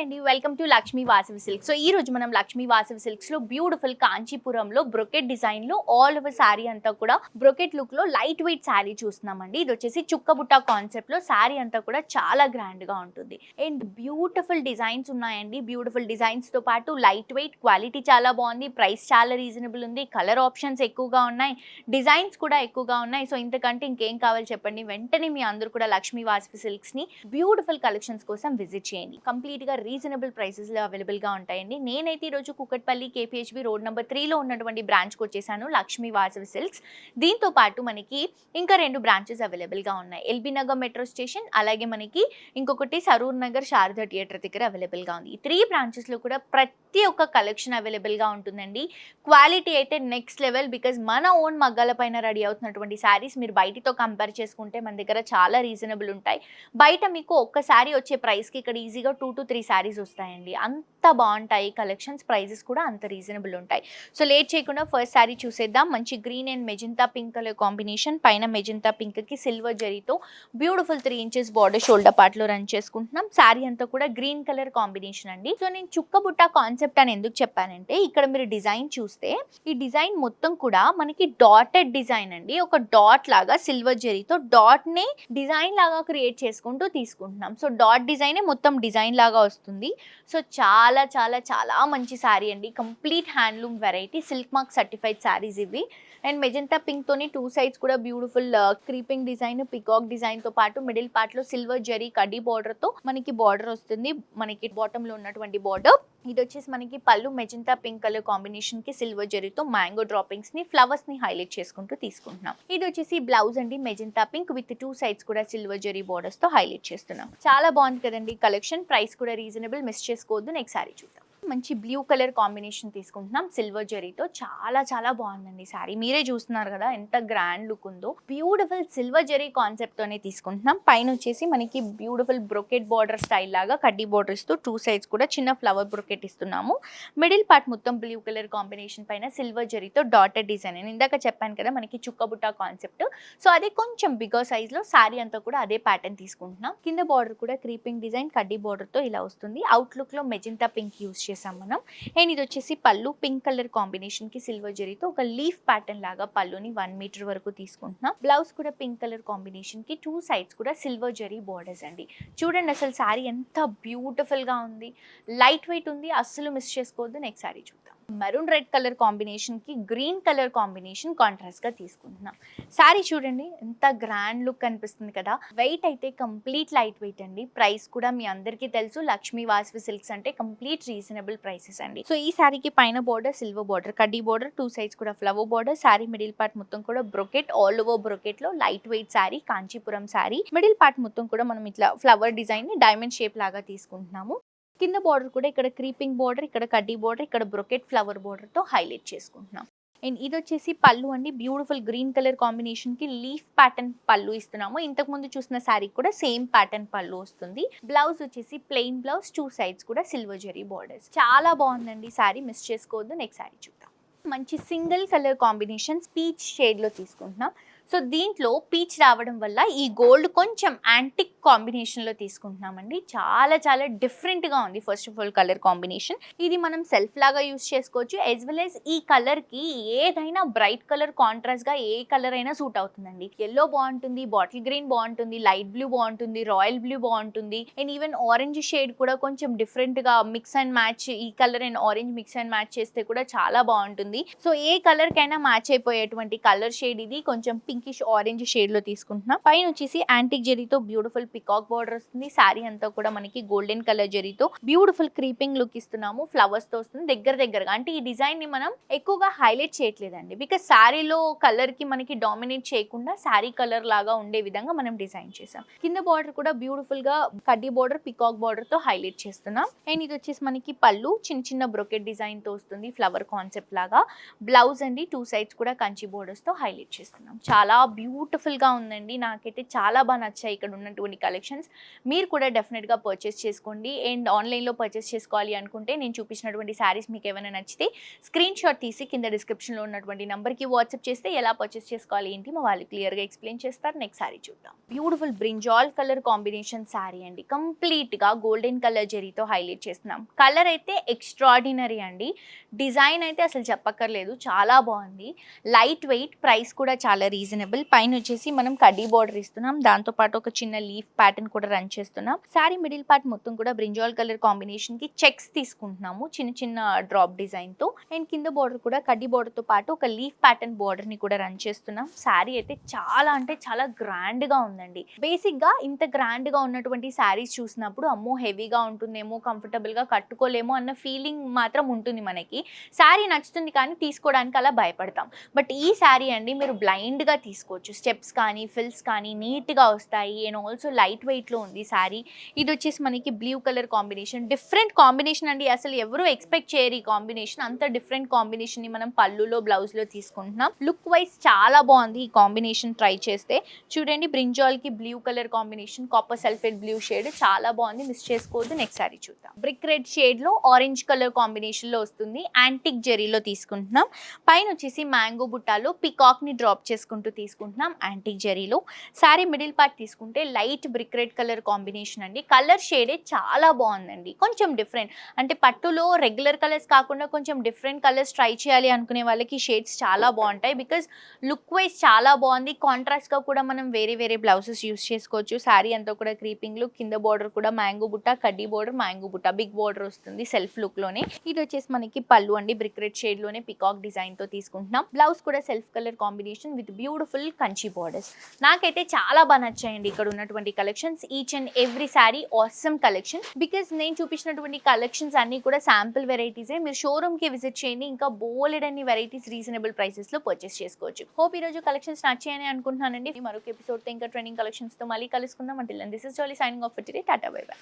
అండి. Welcome to Lakshmi Vasavi silk so ఈ రోజు మనం లక్ష్మీ వాసవి సిల్క్స్లో బ్యూటిఫుల్ కాంచీపురంలో బ్రొకెట్ డిజైన్లో ఆల్ ఓవర్ శారీ అంతా కూడా బ్రొకెట్ లుక్లో లైట్ వెయిట్ శారీ చూస్తున్నామండి. ఇది వచ్చేసి చుక్కబుట్ట కాన్సెప్ట్లో శారీ అంతా కూడా చాలా గ్రాండ్గా ఉంటుంది. అండ్ బ్యూటిఫుల్ డిజైన్స్ ఉన్నాయండి. బ్యూటిఫుల్ డిజైన్స్తో పాటు లైట్ వెయిట్ క్వాలిటీ చాలా బాగుంది. ప్రైస్ చాలా రీజనబుల్ ఉంది. కలర్ ఆప్షన్స్ ఎక్కువగా ఉన్నాయి. డిజైన్స్ కూడా ఎక్కువగా ఉన్నాయి. సో ఇంతకంటే ఇంకేం కావాలి చెప్పండి. వెంటనే మీ అందరూ కూడా లక్ష్మీ వాసవి సిల్క్స్ని బ్యూటిఫుల్ కలెక్షన్స్ కోసం విజిట్ చేయండి. కంప్లీట్గా రీజనబుల్ ప్రైసెస్ అవైలబుల్గా ఉంటాయండి. నేనైతే ఈరోజు కుకట్పల్లి కేపీహెచ్బి రోడ్ నెంబర్ త్రీలో ఉన్నటువంటి బ్రాంచ్కి వచ్చేసాను లక్ష్మీ వాసవి సిల్క్స్. దీంతో పాటు మనకి ఇంకా రెండు బ్రాంచెస్ అవైలబుల్గా ఉన్నాయి. ఎల్బీ నగర్ మెట్రో స్టేషన్ అలాగే మనకి ఇంకొకటి సరూర్ నగర్ శారదా థియేటర్ దగ్గర అవైలబుల్గా ఉంది. ఈ త్రీ బ్రాంచెస్లో కూడా ప్రతి ఒక్క కలెక్షన్ అవైలబుల్గా ఉంటుందండి. క్వాలిటీ అయితే నెక్స్ట్ లెవెల్ బికాజ్ మన ఓన్ మగ్గాల పైన రెడీ అవుతున్నటువంటి శారీస్ మీరు బయటితో కంపేర్ చేసుకుంటే మన దగ్గర చాలా రీజనబుల్ ఉంటాయి. బయట మీకు ఒక్క వచ్చే ప్రైస్కి ఇక్కడ ఈజీగా టూ టు త్రీ శారీస్ వస్తాయండి. అంత బాగుంటాయి. కలెక్షన్స్ ప్రైజెస్ కూడా అంత రీజనబుల్ ఉంటాయి. సో లేట్ చేయకుండా ఫస్ట్ శారీ చూసేద్దాం. మంచి green and magenta pink colour combination. పైన మెజంతా పింక్కి సిల్వర్ జరీతో beautiful three inches border shoulder పార్ట్లో రన్ చేసుకుంటున్నాం. శారీ అంతా కూడా గ్రీన్ కలర్ కాంబినేషన్ అండి. సో నేను చుక్కబుట్ట కాన్సెప్ట్ అని ఎందుకు చెప్పానంటే ఇక్కడ మీరు డిజైన్ చూస్తే ఈ డిజైన్ మొత్తం కూడా మనకి డాటెడ్ డిజైన్ అండి. ఒక డాట్ లాగా సిల్వర్ జరీతో డాట్ని డిజైన్ లాగా క్రియేట్ చేసుకుంటూ తీసుకుంటున్నాం. సో డాట్ డిజైనే మొత్తం డిజైన్ లాగా వస్తుంది. సో చాలా చాలా చాలా మంచి శారీ అండి. Complete handloom variety silk mark certified saris ఇవి. అండ్ మెజంతా పింక్ తోని టూ సైడ్స్ కూడా బ్యూటిఫుల్ క్రీపింగ్ డిజైన్ పికాక్ డిజైన్తో పాటు మిడిల్ పార్ట్లో సిల్వర్ జరీ కడ్డీ బార్డర్తో మనకి బార్డర్ వస్తుంది. మనకి బాటమ్లో ఉన్నటువంటి బార్డర్ ఇది వచ్చేసి మనకి పళ్ళు మెజంతా పింక్ కలర్ కాంబినేషన్కి సిల్వర్ జరీతో మ్యాంగో డ్రాపింగ్స్ని ఫ్లవర్స్ని హైలైట్ చేసుకుంటూ తీసుకుంటున్నాం. ఇది వచ్చేసి బ్లౌజ్ అండి magenta pink with two sides కూడా సిల్వర్ జరీ బార్డర్స్తో హైలైట్ చేస్తున్నాం. చాలా బాగుంది కదండి కలెక్షన్. ప్రైస్ కూడా రీజనబుల్. మిస్ చేసుకోవద్దు. నెక్స్ట్ సారీ చూద్దాం. మంచి బ్లూ కలర్ కాంబినేషన్ తీసుకుంటున్నాం. సిల్వర్ జరీతో చాలా చాలా బాగుందండి సారీ మీరే చూస్తున్నారు కదా ఎంత గ్రాండ్ లుక్ ఉందో. బ్యూటిఫుల్ సిల్వర్ జరీ కాన్సెప్ట్ తోనే తీసుకుంటున్నాం. పైన వచ్చేసి మనకి బ్యూటిఫుల్ బ్రొకెట్ బార్డర్ స్టైల్ లాగా కడ్డీ బార్డర్ ఇస్తూ టూ సైడ్స్ కూడా చిన్న ఫ్లవర్ బ్రొకెట్ ఇస్తున్నాము. మిడిల్ పార్ట్ మొత్తం బ్లూ కలర్ కాంబినేషన్ పైన సిల్వర్ జరీతో డాటెడ్ డిజైన్ నేను ఇందాక చెప్పాను కదా మనకి చుక్కబుట్ట కాన్సెప్ట్ సో అదే కొంచెం బిగర్ సైజ్లో శారీ అంతా కూడా అదే ప్యాటర్న్ తీసుకుంటున్నాం. కింద బార్డర్ కూడా క్రీపింగ్ డిజైన్ కడ్డీ బార్డర్తో ఇలా వస్తుంది. అవుట్లుక్లో మెజింతా పింక్ యూస్ చేసాం మనం. అండ్ ఇది వచ్చేసి పళ్ళు పింక్ కలర్ కాంబినేషన్కి సిల్వర్ జరీతో ఒక లీఫ్ ప్యాటర్న్ లాగా పళ్ళుని వన్ మీటర్ వరకు తీసుకుంటున్నాం. బ్లౌజ్ కూడా పింక్ కలర్ కాంబినేషన్కి టూ సైడ్స్ కూడా సిల్వర్ జరీ బార్డర్స్ అండి. చూడండి అసలు శారీ ఎంత బ్యూటిఫుల్గా ఉంది. లైట్ వెయిట్ ఉంది అస్సలు మిస్ చేసుకోవద్దు. నెక్స్ట్ శారీ చూద్దాం. మెరూన్ రెడ్ కలర్ కాంబినేషన్కి గ్రీన్ కలర్ కాంబినేషన్ కాంట్రాస్ట్గా తీసుకుంటున్నాం. శారీ చూడండి ఎంత గ్రాండ్ లుక్ అనిపిస్తుంది కదా. వెయిట్ అయితే కంప్లీట్ లైట్ వెయిట్ అండి. ప్రైస్ కూడా మీ అందరికీ తెలుసు. లక్ష్మీ వాసవి సిల్క్స్ అంటే కంప్లీట్ రీజనబుల్ ప్రైసెస్ అండి. సో ఈ శారీకి పైన బోర్డర్ సిల్వర్ బార్డర్ కడ్డీ బార్డర్ టూ సైడ్స్ కూడా flower border sari middle part మొత్తం కూడా brocade all over బ్రొకెట్లో light weight sari Kanchipuram sari middle part మొత్తం కూడా మనం ఇట్లా ఫ్లవర్ డిజైన్ని డైమండ్ షేప్ లాగా తీసుకుంటున్నాము. కింద బార్డర్ కూడా ఇక్కడ క్రీపింగ్ బార్డర్ ఇక్కడ కడ్డీ బార్డర్ ఇక్కడ బ్రొకెట్ ఫ్లవర్ బార్డర్తో హైలైట్ చేసుకుంటున్నాం. అండ్ ఇది వచ్చేసి పళ్ళు అండి. బ్యూటిఫుల్ గ్రీన్ కలర్ కాంబినేషన్కి లీఫ్ ప్యాటర్న్ పళ్ళు ఇస్తున్నాము. ఇంతకుముందు చూసిన శారీ కూడా సేమ్ ప్యాటర్న్ పళ్ళు వస్తుంది. బ్లౌజ్ వచ్చేసి ప్లెయిన్ బ్లౌజ్ టూ సైడ్స్ కూడా సిల్వర్ జరీ బార్డర్స్ చాలా బాగుందండి శారీ మిస్ చేసుకోవద్దు. నెక్స్ట్ శారీ చూద్దాం. మంచి సింగిల్ కలర్ కాంబినేషన్ స్పీచ్ షేడ్లో తీసుకుంటున్నాం. సో దీంట్లో పీచ్ రావడం వల్ల ఈ గోల్డ్ కొంచెం యాంటిక్ కాంబినేషన్లో తీసుకుంటున్నామండి. చాలా చాలా డిఫరెంట్గా ఉంది. First of all colour combination ఇది మనం సెల్ఫ్ లాగా యూస్ చేసుకోవచ్చు. యాజ్ వెల్ యాజ్ ఈ కలర్కి ఏదైనా బ్రైట్ కలర్ కాంట్రాస్ట్గా ఏ కలర్ అయినా సూట్ అవుతుందండి. ఎల్లో బాగుంటుంది బాటిల్ గ్రీన్ బాగుంటుంది లైట్ బ్లూ బాగుంటుంది రాయల్ బ్లూ బాగుంటుంది. అండ్ ఈవెన్ ఆరెంజ్ షేడ్ కూడా కొంచెం డిఫరెంట్గా మిక్స్ అండ్ మ్యాచ్ ఈ colour and orange mix and match చేస్తే కూడా చాలా బాగుంటుంది. సో ఏ కలర్కైనా మ్యాచ్ అయిపోయేటువంటి కలర్ షేడ్ ఇది. కొంచెం పింక్ పింకిష్ ఆరెంజ్ షేడ్లో తీసుకుంటున్నాం. పైన వచ్చేసి యాంటిక్ జెరీతో బ్యూటిఫుల్ పికాక్ బార్డర్ వస్తుంది. శారీ అంతా కూడా మనకి గోల్డెన్ కలర్ జరీతో బ్యూటిఫుల్ క్రీపింగ్ లుక్ ఇస్తున్నాము. ఫ్లవర్స్తో వస్తుంది. దగ్గర దగ్గరగా. అంటే ఈ డిజైన్ని మనం ఎక్కువగా హైలైట్ చేయట్లేదండి. బికాస్ శారీలో కలర్కి మనకి డామినేట్ చేయకుండా శారీ కలర్ లాగా ఉండే విధంగా మనం డిజైన్ చేసాం కింద బార్డర్ కూడా బ్యూటిఫుల్గా కడ్డీ బార్డర్ పికాక్ బార్డర్తో హైలైట్ చేస్తున్నాం. అండ్ ఇది వచ్చేసి మనకి పళ్ళు చిన్న చిన్న బ్రొకెట్ డిజైన్తో వస్తుంది. ఫ్లవర్ కాన్సెప్ట్ లాగా. బ్లౌజ్ అండి. టూ సైడ్స్ కూడా కంచి బోర్డర్స్తో హైలైట్ చేస్తున్నాం. చాలా చాలా బ్యూటిఫుల్గా ఉందండి. నాకైతే చాలా బాగా నచ్చాయి ఇక్కడ ఉన్నటువంటి కలెక్షన్స్ మీరు కూడా డెఫినెట్గా పర్చేస్ చేసుకోండి. అండ్ ఆన్లైన్లో పర్చేస్ చేసుకోవాలి అనుకుంటే నేను చూపించినటువంటి శారీస్ మీకు ఏమైనా నచ్చితే స్క్రీన్ షాట్ తీసి కింద డిస్క్రిప్షన్లో ఉన్నటువంటి నెంబర్కి వాట్సాప్ చేస్తే ఎలా పర్చేస్ చేసుకోవాలి ఏంటి మా వాళ్ళు క్లియర్గా ఎక్స్ప్లెయిన్ చేస్తారు. నెక్స్ట్ శారీ చూద్దాం. Beautiful brinjal colour combination sari అండి. కంప్లీట్గా గోల్డెన్ కలర్ జెరీతో హైలైట్ చేస్తున్నాం. కలర్ అయితే ఎక్స్ట్రాడినరీ అండి. డిజైన్ అయితే అసలు చెప్పక్కర్లేదు. చాలా బాగుంది. లైట్ వెయిట్ ప్రైస్ కూడా చాలా రీజనబుల్ పైన వచ్చేసి మనం కడ్డీ బార్డర్ ఇస్తున్నాం. దాంతోపాటు ఒక చిన్న లీఫ్ ప్యాటర్న్ కూడా రన్ చేస్తున్నాం. సారీ మిడిల్ పార్ట్ మొత్తం కూడా బ్రింజాల్ కలర్ కాంబినేషన్కి చెక్స్ తీసుకుంటున్నాము. చిన్న చిన్న డ్రాప్ డిజైన్తో. అండ్ కింద బార్డర్ కూడా కడ్డీ బార్డర్తో పాటు ఒక లీఫ్ ప్యాటర్న్ బార్డర్ని కూడా రన్ చేస్తున్నాం. సారీ అయితే చాలా అంటే చాలా గ్రాండ్గా ఉందండి. బేసిక్గా ఇంత గ్రాండ్గా ఉన్నటువంటి శారీస్ చూసినప్పుడు అమ్మో హెవీగా ఉంటుందేమో కంఫర్టబుల్గా కట్టుకోలేమో అన్న ఫీలింగ్ మాత్రం ఉంటుంది మనకి. శారీ నచ్చుతుంది కానీ తీసుకోవడానికి అలా భయపడతాం. బట్ ఈ శారీ అండి మీరు బ్లైండ్గా తీసుకోవచ్చు. స్టెప్స్ కానీ ఫిల్స్ కానీ నీట్గా వస్తాయి. అండ్ ఆల్సో లైట్ వెయిట్లో ఉంది శారీ. ఇది వచ్చేసి మనకి blue colour combination. Different combination అండి. అసలు ఎవరు ఎక్స్పెక్ట్ చేయరు ఈ కాంబినేషన్. అంత డిఫరెంట్ కాంబినేషన్ని మనం పళ్ళులో బ్లౌజ్లో తీసుకుంటున్నాం. లుక్ వైజ్ చాలా బాగుంది ఈ కాంబినేషన్ ట్రై చేస్తే. చూడండి బ్రింజాల్కి blue colour combination copper sulphate blue shade చాలా బాగుంది. మిస్ చేసుకోవద్దు. నెక్స్ట్ శారీ చూద్దాం. బ్రిక్ రెడ్ షేడ్లో ఆరెంజ్ కలర్ కాంబినేషన్లో వస్తుంది. యాంటిక్ జెరీలో తీసుకుంటున్నాం. పైన వచ్చేసి మ్యాంగో బుట్టాలో పికాక్ని డ్రాప్ చేసుకుంటూ తీసుకుంటున్నాం యాంటిక్ జెరీలో శారీ మిడిల్ పార్ట్ తీసుకుంటే light brick red colour combination అండి. కలర్ షేడే చాలా బాగుందండి. కొంచెం డిఫరెంట్. అంటే పట్టులో రెగ్యులర్ కలర్స్ కాకుండా కొంచెం డిఫరెంట్ కలర్స్ ట్రై చేయాలి అనుకునే వాళ్ళకి షేడ్స్ చాలా బాగుంటాయి. బికాజ్ లుక్ వైజ్ చాలా బాగుంది. కాంట్రాస్ట్గా కూడా మనం వేరే వేరే బ్లౌజెస్ యూస్ చేసుకోవచ్చు. శారీ అంతా కూడా క్రీపింగ్ లుక్. కింద బార్డర్ కూడా మ్యాంగో బుట్ట కడ్డీ బార్డర్ మ్యాంగో బుట్ట. బిగ్ బార్డర్ వస్తుంది సెల్ఫ్ లుక్లోనే. ఇది వచ్చేసి మనకి పళ్ళు అండి. బ్రిక్ రెడ్ షేడ్లోనే పికాక్ డిజైన్తో తీసుకుంటున్నాం. బ్లౌజ్ కూడా self colour combination with beautiful Kanchi borders నాకైతే చాలా బాగా నచ్చాయండి ఇక్కడ ఉన్నటువంటి collections each and every sari awesome collection because నేను చూపించినటువంటి కలెక్షన్స్ అన్ని కూడా శాంపుల్ వెరైటీసే మీరు షోరూమ్కి విజిట్ చేయండి. ఇంకా బోలెడ్ అన్ని వెరైటీస్ రీజనబుల్ ప్రైసెస్లో పర్చేస్ చేసుకోవచ్చు. హోప్ ఈరోజు కలెక్షన్స్ నచ్చాయని అనుకుంటున్నానండి. మరొక ఎపిసోడ్తో ఇంకా ట్రెండింగ్ కలెక్షన్స్తో మళ్ళీ కలుసుకుందాం. అంటే this is Jolly signing off today tata bye bye